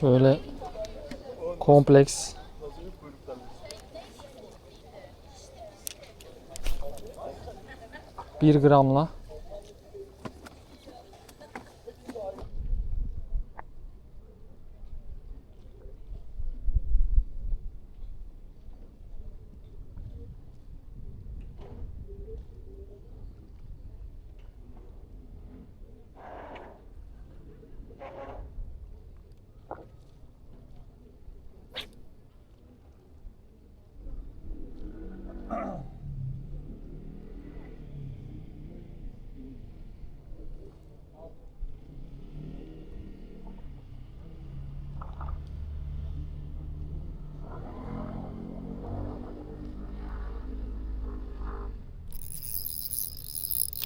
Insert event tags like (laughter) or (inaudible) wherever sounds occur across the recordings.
Şöyle kompleks. Bir gramla.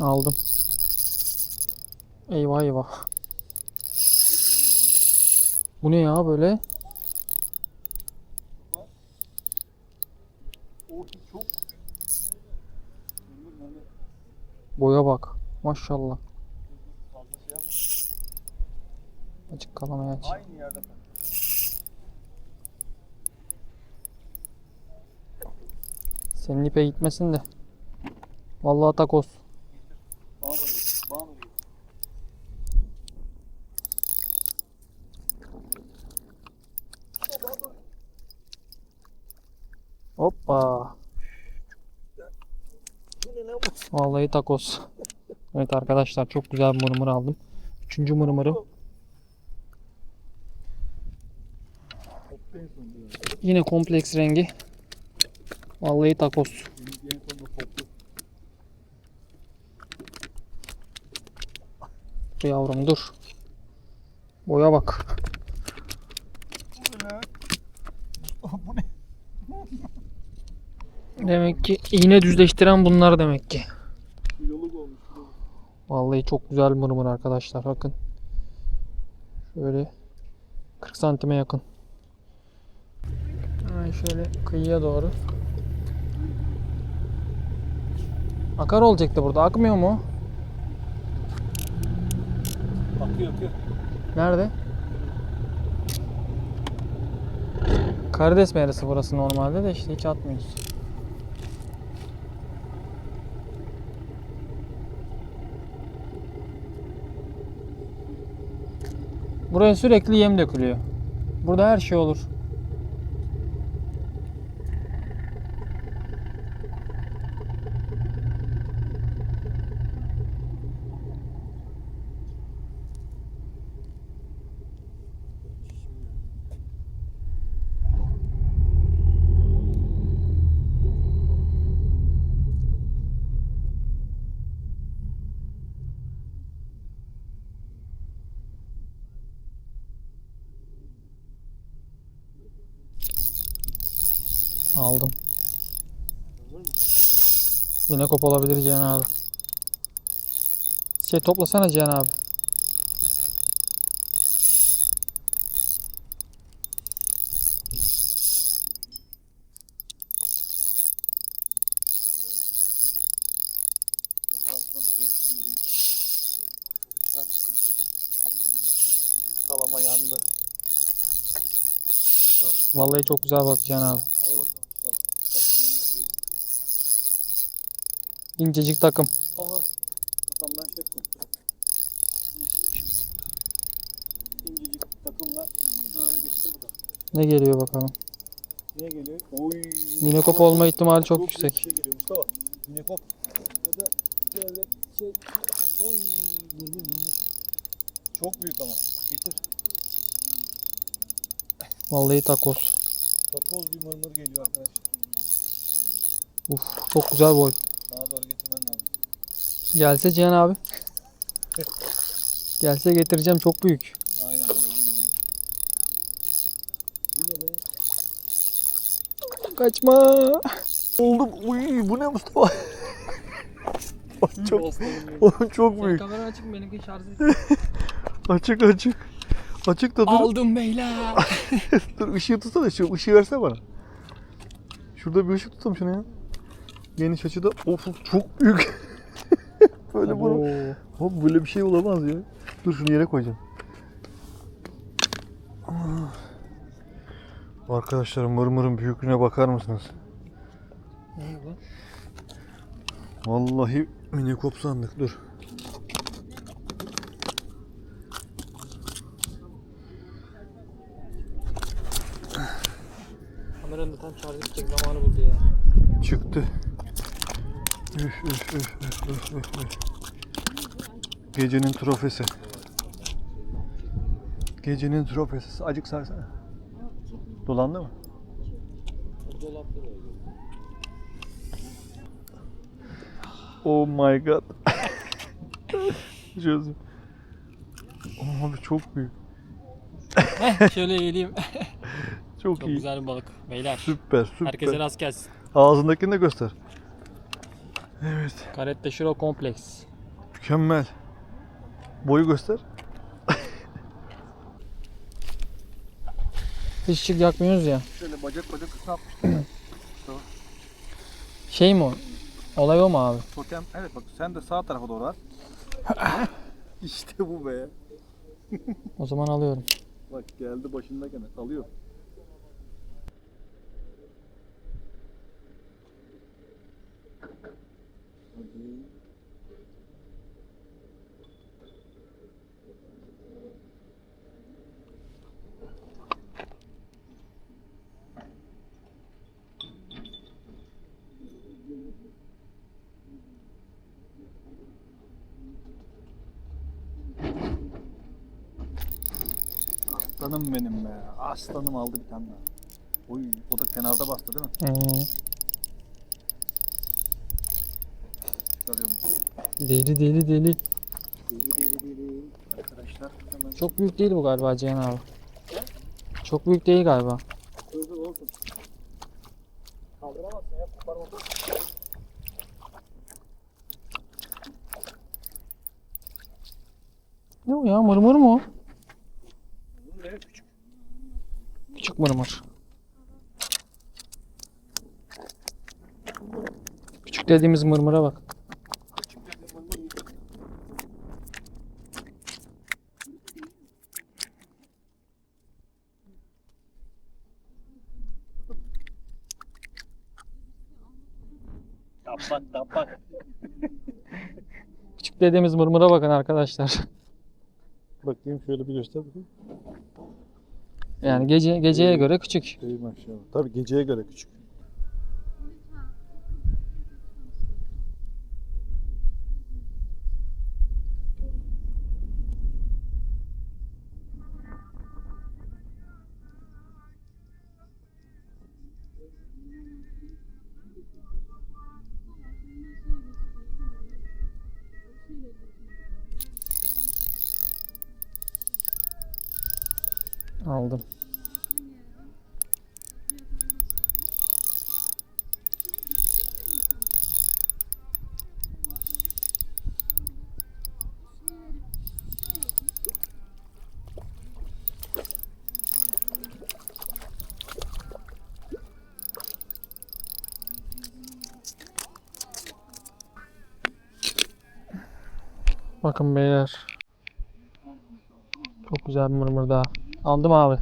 Aldım. Eyvah eyvah. Bu ne ya böyle? Boya bak. Maşallah. Açık kalamaya aç. Senin ipe gitmesin de. Vallahi takoz. Bana da gel. Bana da gel. Hoppa. Bu ne lan bu? Vallahi takoz. Evet arkadaşlar çok güzel bir mırmır aldım. Üçüncü mırmırım. Yine kompleks rengi. Vallahi koptu. Dur yavrum dur. Boya bak. Demek ki iğne düzleştiren bunlar demek ki. Vallahi çok güzel mırmır arkadaşlar bakın. Şöyle 40 santime yakın. Hemen şöyle kıyıya doğru. Akar olacaktı burada. Akmıyor mu? Akıyor akıyor. Nerede? Karides merası burası normalde de işte hiç atmıyoruz. Buraya sürekli yem dökülüyor. Burada her şey olur. Aldım. Yine kop olabilir Cihan abi. Şey toplasana Cihan abi. Salama yandı. Vallahi çok güzel bak Cihan abi. İncecik takım. Aha. Kafamdan şey. İncecik takımla böyle getir bakalım. Ne geliyor bakalım. Ne geliyor? Oy. Minekop olma ihtimali çok büyük yüksek. şey geliyor Mustafa. Minekop. Ya da böyle şey. Oy. Mırmır. Çok büyük ama. Getir. Vallahi takoz. Tapoz bir mırmır geliyor arkadaşlar. Uf çok güzel boy. Daha doğru getirmen lazım. Gelse Cihan abi. Gelse getireceğim çok büyük. Aynen? Kaçma. Oldum. Uy bu ne Mustafa? çok, (laughs) oğlum çok büyük. kamera açık mı? Benimki şarj (laughs) Açık açık. Açık da dur. Aldım beyler. (laughs) Dur ışığı tutsana şu ışığı versene bana. Şurada bir ışık tutalım şuna ya. Geniş açıda. Of çok büyük. (laughs) böyle bunu. Oğlum böyle bir şey olamaz ya. Dur şunu yere koyacağım. Ah. Arkadaşlar mırmırın büyüklüğüne bakar mısınız? Ne bu? Vallahi minikop sandık dur. Kameranın da tam şarj edecek zamanı buldu ya. Çıktı. Üf üf üf üf üf üf üf. Gecenin trofesi. Gecenin trofesi. Acık sarsana. Dolandı mı? Dolapta Oh my god. (laughs) Çözüm. Abi çok büyük. Şöyle geleyim. Çok, Çok iyi. güzel bir balık. Beyler. Süper süper. Herkese rast gelsin. Ağzındakini de göster. Evet. Karette Şiro kompleks. Mükemmel. Boyu göster. Hiç ışık yakmıyoruz ya. Şöyle bacak bacak kısa Şey mi o? Olay o mu abi? Totem evet bak sen de sağ tarafa doğru at. (laughs) işte bu be. O zaman alıyorum. Bak geldi başında gene alıyor. Aslanım benim be. Aslanım aldı bir tane daha. Oy o da kenarda bastı değil mi? Hmm. Çıkarıyorum. Deli deli deli. Deli deli deli. Arkadaşlar hemen Çok büyük değil bu galiba Cihan abi. Çok büyük değil galiba. hızlı olsun. Kaldıramazsın ya koparma. Ne o ya mırmır mı o? Evet küçük. Küçük mırmır. Küçük dediğimiz mırmıra bak. Tapak tapak. Küçük dediğimiz mırmıra bakın arkadaşlar. Bakayım şöyle bir göster bakayım. Yani gece geceye göre küçük. İyi maşallah. Tabii geceye göre küçük. Aldım. Bakın beyler. Çok güzel bir mırmır daha. Aldım abi.